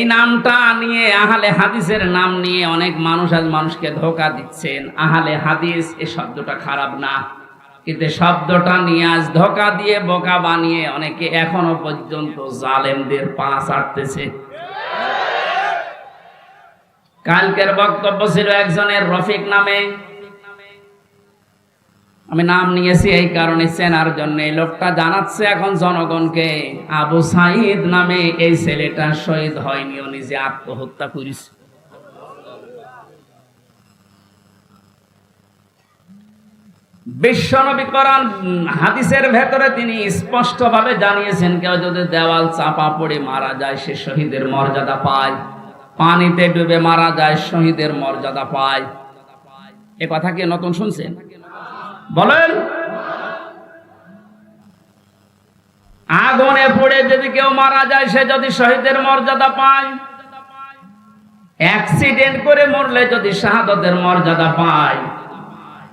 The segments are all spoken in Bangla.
এই নামটা নিয়ে আহলে হাদিসের নাম নিয়ে অনেক মানুষ আজ মানুষকে ধোকা দিচ্ছেন। আহলে হাদিস এই শব্দটা খারাপ না। কিন্তু শব্দটা নিয়ে আজ ধোকা দিয়ে বোকা বানিয়ে অনেকে এখনও পর্যন্ত জালেমদের পা চাটতেছে কালকের বক্তব্য ছিল একজনের রফিক নামে। আমি নাম নিয়েছি এই কারণে চেনার জন্য। এই লোকটা জানাচ্ছে এখন জনগণকে, আবু সাইদ নামে এই ছেলেটা শহীদ হয়নি, ও নিজে আত্মহত্যা করিস বিশ্বনবী হাদিসের ভেতরে তিনি স্পষ্টভাবে জানিয়েছেন, কেউ যদি দেওয়াল চাপা পড়ে মারা যায়, সে শহীদের মর্যাদা পায়। পানিতে ডুবে মারা যায়, শহীদের মর্যাদা পায়। এ কথা কি নতুন শুনছেন? বলেন। আগুনে পড়ে যদি কেউ মারা যায়, সে যদি শহীদের মর্যাদা পায় অ্যাক্সিডেন্ট করে মরলে যদি শাহাদতের মর্যাদা পায়,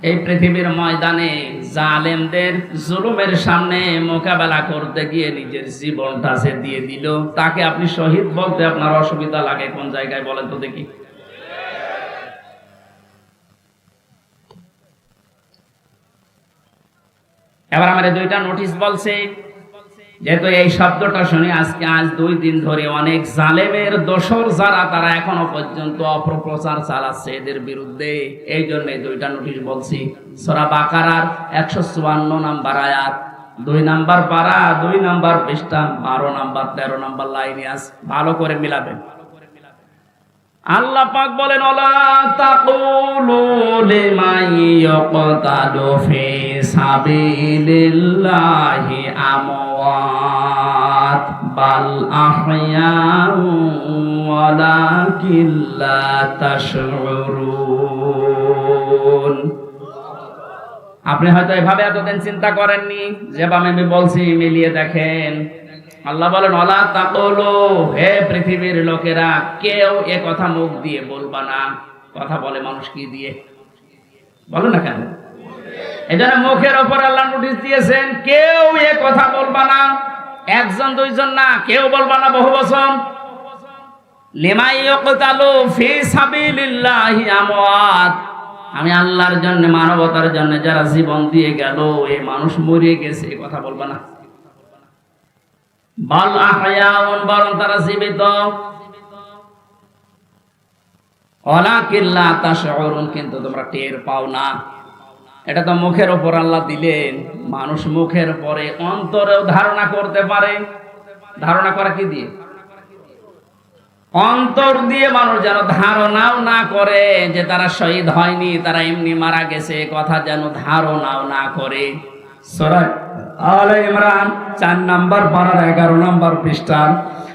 এই পৃথিবীর ময়দানে জালেমদের জুলুমের সামনে মোকাবেলা করতে গিয়ে নিজের জীবনটা সে দিয়ে দিল। তাকে আপনি শহীদ বলতে আপনার অসুবিধা লাগে কোন জায়গায় বলেন তো দেখি। এবার আমার দুইটা নোটিশ বলছে, যেহেতু এই শব্দটা শুনে আজকে আজ দুই দিন ধরে অনেক জালেমের দোসর যারা, তারা এখনও পর্যন্ত অপপ্রচার চালাচ্ছে এদের বিরুদ্ধে। এই জন্য দুইটা নোটিশ বলছি। সরা বাকারার একশো চুয়ান্ন নাম্বার আয়াত, দুই নাম্বার পারা, দুই নাম্বার পৃষ্ঠা, বারো নাম্বার, তেরো নাম্বার লাইনে আস, ভালো করে মিলাবেন। আল্লাহ পাক বলেন, ওলা তাকুলু লিমান ইয়াকতালু ফি সাবিলিল্লাহি আমওয়াত, বাল আহয়াউ ওয়ালাকিন লা তাশউরুন। আপনি হয়তো এভাবে এতদিন চিন্তা করেননি যেভাবে আমি বলছি, মিলিয়ে দেখেন। আল্লাহ বলেন অলা তাকলো হে পৃথিবীর লোকেরা, কেউ এ কথা মুখ দিয়ে বলবা না। কথা বলে মানুষ কি দিয়ে? বলো না কেন? এই জন্য মুখের ওপর আল্লাহ নোটিশ দিয়েছেন, কেউ এ কথা বলবা না। একজন, দুইজন না, কেউ বলবা না বহু বছর আমি আল্লাহর জন্য, মানবতার জন্য যারা জীবন দিয়ে গেল এই মানুষ মরে গেছে কথা বলবা না। বাল আহয়াউন, বরং তারা জীবিত। অলাকিল্লা তাশউরুন, কিন্তু তোমরা টের পাও না। এটা তো মুখের উপর আল্লাহ দিলেন। মানুষ মুখের পরে অন্তরেও ধারণা করতে পারে। ধারণা করা কি দিয়ে? অন্তর দিয়ে মানুষ যেন ধারণাও না করে যে তারা শহীদ হয়নি, তারা এমনি মারা গেছে কথা যেন ধারণাও না করে। সূরা আলে ইমরান চার নাম্বার পাড়ার এগারো নাম্বার পৃষ্ঠার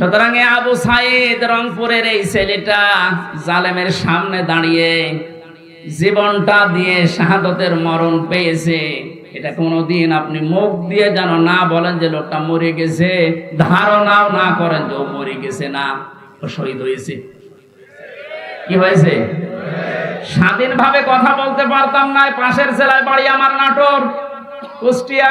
সুতরাং আবু সাইদ রংপুরের এই ছেলেটা জালেমের সামনে দাঁড়িয়ে জীবনটা দিয়ে শাহাদতের মরণ পেয়েছে। এটা কোনোদিন আপনি মুখ দিয়ে যেন না বলেন যে লোকটা মরে গেছে। ধারণাও না করেন যে ও মরে গেছে না, ও শহীদ হয়েছে। কি হয়েছে? স্বাধীনভাবে কথা বলতে পারতাম না পাশের জেলায় বাড়ি আমার নাটোর, কুষ্টিয়া।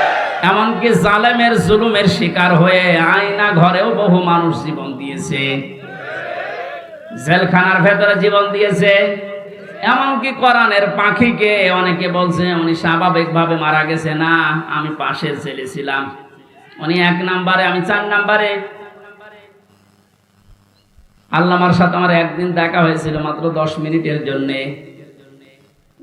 এমনকি জালেমের জুলুমের শিকার হয়ে আয়না ঘরেও বহু মানুষ জীবন দিয়েছে। জেলখানার ভেতরে জীবন দিয়েছে। এমনকি কোরআনের পাখিকে অনেকে বলছে, উনি স্বাভাবিকভাবে মারা গেছে। না, আমি পাশে ছেলে ছিলাম। উনি এক নাম্বারে, আমি চার নাম্বারে। আল্লামার সাথে আমার একদিন দেখা হয়েছিল মাত্র দশ মিনিটের জন্যে।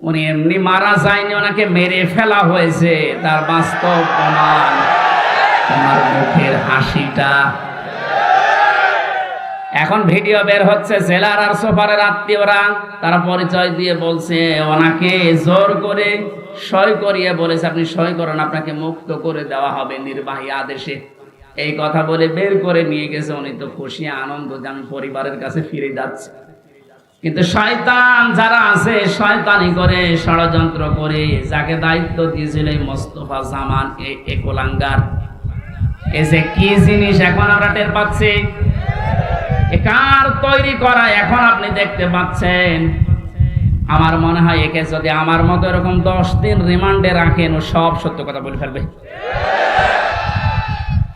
উনি এমনি মারা যায়নি, ওনাকে মেরে ফেলা হয়েছে। তার বাস্তব প্রমাণ, তোমার মুখের হাসিটা। এখন ভিডিও বের হচ্ছে জেলার আর সোফারের আত্মীয়রা, তারা পরিচয় দিয়ে বলছে, ওনাকে জোর করে সই করিয়ে বলেছে, আপনি সই করেন, আপনাকে মুক্ত করে দেওয়া হবে নির্বাহী আদেশে। এই কথা বলে বের করে নিয়ে গেছে, উনি তো খুশি, আনন্দ যে আমি পরিবারের কাছে ফিরে যাচ্ছি। কিন্তু শয়তান যারা আছে, শয়তানি করে ষড়যন্ত্র করে, যাকে দায়িত্ব দিয়েছিল এই মোস্তফা জামান, এই একলাঙ্গার। এই যে কি জিনিস এখন আমরা টের পাচ্ছি? কার তৈরি করা এখন আপনি দেখতে পাচ্ছেন? আমার মনে হয় একে যদি আমার মতো এরকম দশ দিন রিমান্ডে রাখেন, ও সব সত্য কথা বলে ফেলবে।